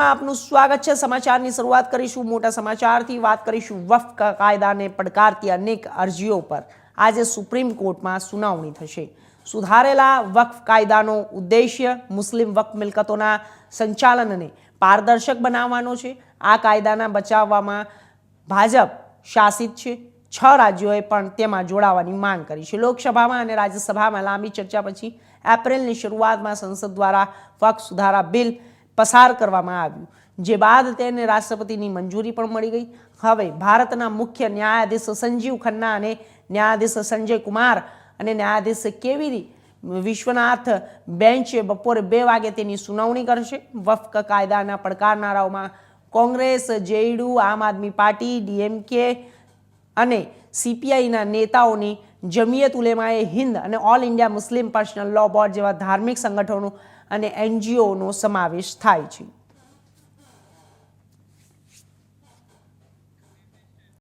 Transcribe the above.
આપનું સ્વાગત છે. સમાચારની શરૂઆત કરીશું. મોટા સમાચારથી વાત કરીશું. વફ કાયદાને પડકારતી અનેક અરજીઓ પર. આજે સુપ્રીમ કોર્ટમાં સુનાવણી થશે. સુધારેલા વક્ફ કાયદાનો ઉદ્દેશ્ય મુસ્લિમ વક્ફ મિલકતોના સંચાલનને પારદર્શક બનાવવાનો છે. આ કાયદાના બચાવવામાં ભાજપ શાસિત છે. છ રાજ્યોએ પણ તેમાં જોડાવાની માંગ કરી છે. લોકસભામાં અને રાજ્યસભામાં લાંબી ચર્ચા પછી એપ્રિલની શરૂઆતમાં સંસદ દ્વારા વક્ફ સુધારા બિલ પસાર કરવામાં આવ્યું. જે બાદ તેને રાષ્ટ્રપતિની મંજૂરી પણ મળી ગઈ. હવે ભારતના મુખ્ય ન્યાયાધીશ સંજીવ ખન્ના અને ન્યાયાધીશ સંજય કુમાર અને ન્યાયાધીશ કેવી વિશ્વનાથ બેન્ચે બપોરે બે વાગે તેની સુનાવણી કરશે. વફક કાયદાના પડકારનારાઓમાં કોંગ્રેસ જેડીયુ આમ આદમી પાર્ટી, ડીએમકે અને સીપીઆઈના નેતાઓની જમિયત ઉલેમાએ હિન્દ અને All India Muslim personal law board જેવા ધાર્મિક સંગઠનો અને એનજીઓનો સમાવેશ થાય છે.